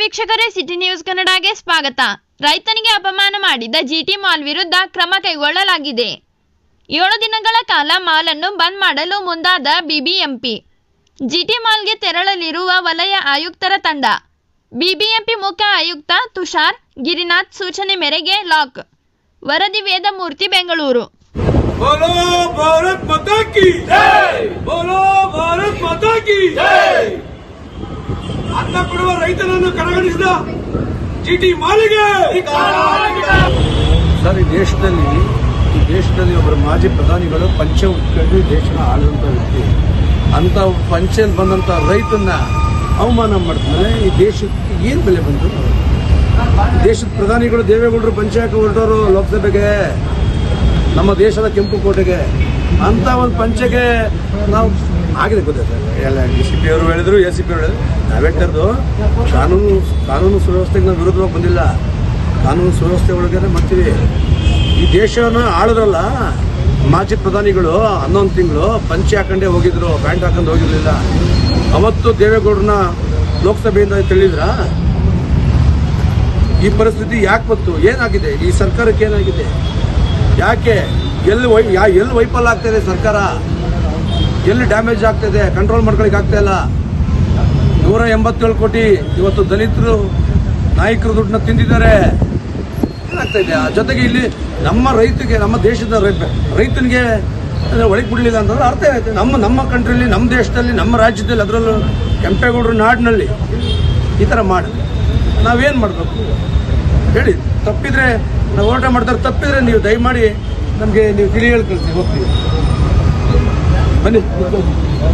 ವೀಕ್ಷಕರೇ, city news ಕನ್ನಡಗೆ ಸ್ವಾಗತ. ರೈತನಿಗೆ ಅಪಮಾನ ಮಾಡಿದ ಜಿಟಿ ಮಾಲ್ ವಿರುದ್ಧ ಕ್ರಮ ಕೈಗೊಳ್ಳಲಾಗಿದೆ. ಏಳು ದಿನಗಳ ಕಾಲ ಮಾಲನ್ನು ಬಂದ್ ಮಾಡಲು ಮುಂದಾದ ಬಿಬಿಎಂಪಿ. ಜಿಟಿ ಮಾಲ್ಗೆ ತೆರಳಲಿರುವ ವಲಯ ಆಯುಕ್ತರ ತಂಡ. ಬಿಬಿಎಂಪಿ ಮುಖ್ಯ ಆಯುಕ್ತ ತುಷಾರ್ ಗಿರಿನಾಥ್ ಸೂಚನೆ ಮೇರೆಗೆ ಲಾಕ್. ವರದಿ ವೇದಮೂರ್ತಿ ಬೆಂಗಳೂರು. ಬೋಲೋ ಭಾರತ್ ಮಾತಾ ಕಿ ಜೈ ಬೋಲೋ ಭಾರತ್ ಮಾತಾ ಕಿ ಜೈ ಕೊಡುವ ರೈತನನ್ನು ಕಡೆಗಣಿಸಿದ ಜಿಟಿ ಮಾಲಿಗೆ! ಸರ್, ಈ ದೇಶದಲ್ಲಿ ಈ ದೇಶದಲ್ಲಿ ಒಬ್ಬರು ಮಾಜಿ ಪ್ರಧಾನಿಗಳು ಪಂಚ ಉಟ್ಕೊಂಡು ದೇಶನ ಆಳುವಂಥ ವ್ಯಕ್ತಿ. ಅಂತ ಪಂಚಲ್ಲಿ ಬಂದಂಥ ರೈತನ ಅವಮಾನ ಮಾಡ್ತಾನೆ ಈ ದೇಶಕ್ಕೆ ಏನು ಬೆಲೆ ಬಂತು? ದೇಶದ ಪ್ರಧಾನಿಗಳು ದೇವೇಗೌಡರು ಪಂಚಾಯತ್ ಹೊರಟೋರು ಲೋಕಸಭೆಗೆ, ನಮ್ಮ ದೇಶದ ಕೆಂಪು ಕೋಟೆಗೆ. ಅಂತ ಒಂದು ಪಂಚೆಗೆ ನಾವು ಆಗಿದೆ ಗೊತ್ತಾಯ್ತು ಎಲ್ಲ ಡಿ ಸಿ ಪಿ ಅವರು ಹೇಳಿದ್ರು ಎ ಸಿ ಪಿ ಅವರು ನಾವೇ ಕಾನೂನು ಕಾನೂನು ಸುವ್ಯವಸ್ಥೆಗೆ ನಾವು ವಿರುದ್ಧವಾಗಿ ಬಂದಿಲ್ಲ. ಕಾನೂನು ಸುವ್ಯವಸ್ಥೆ ಒಳಗಡೆ ಮಾಡ್ತೀವಿ ಈ ದೇಶವನ್ನು ಆಳಿದ್ರಲ್ಲ ಮಾಜಿ ಪ್ರಧಾನಿಗಳು ಹನ್ನೊಂದು ತಿಂಗಳು ಪಂಚೆ ಹಾಕೊಂಡೇ ಹೋಗಿದ್ರು, ಪ್ಯಾಂಟ್ ಹಾಕೊಂಡು ಹೋಗಿರಲಿಲ್ಲ. ಅವತ್ತು ದೇವೇಗೌಡರನ್ನ ಲೋಕಸಭೆಯಿಂದ ತಿಳಿದ್ರ, ಈ ಪರಿಸ್ಥಿತಿ ಯಾಕೆ ಬಂತು? ಏನಾಗಿದೆ? ಈ ಸರ್ಕಾರಕ್ಕೆ ಏನಾಗಿದೆ? ಯಾಕೆ? ಎಲ್ಲಿ ವೈ ಯಾ ಎಲ್ಲಿ ವೈಫಲ್ಯ ಆಗ್ತಾ ಇದೆ ಸರ್ಕಾರ? ಎಲ್ಲಿ ಡ್ಯಾಮೇಜ್ ಆಗ್ತಿದೆ, ಕಂಟ್ರೋಲ್ ಮಾಡ್ಕೊಳಕ್ ಆಗ್ತಾ ಇಲ್ಲ. ನೂರ ಎಂಬತ್ತೇಳು ಕೋಟಿ ಇವತ್ತು ದಲಿತರು, ನಾಯಕರು ದುಡ್ಡನ್ನ ತಿಂದಿದ್ದಾರೆ. ಏನಾಗ್ತಾ ಇದೆ? ಆ ಜೊತೆಗೆ ಇಲ್ಲಿ ನಮ್ಮ ರೈತಗೆ ನಮ್ಮ ದೇಶದ ರೈತ ರೈತನಿಗೆ ಒಳಗೆ ಬಿಡಲಿಲ್ಲ ಅಂತಂದ್ರೆ ಅರ್ಥ ಆಯ್ತು. ನಮ್ಮ ನಮ್ಮ ಕಂಟ್ರಿಲಿ, ನಮ್ಮ ದೇಶದಲ್ಲಿ, ನಮ್ಮ ರಾಜ್ಯದಲ್ಲಿ ಅದರಲ್ಲೂ ಕೆಂಪೇಗೌಡರು ನಾಡಿನಲ್ಲಿ ಈ ಥರ ಮಾಡಿ ನಾವೇನು ಮಾಡಬೇಕು? ಹೇಳಿ. ತಪ್ಪಿದ್ರೆ, ನಾವು ಹೋರಾಟ ಮಾಡ್ತಾರೆ, ತಪ್ಪಿದ್ರೆ ನೀವು ದಯಮಾಡಿ ನಮಗೆ ನೀವು ತಿಳಿ ಹೇಳ್ಕೊಳ್ತೀವಿ ಕಳಿಸಿ ಹೋಗ್ತೀವಿ ಬನ್ನಿ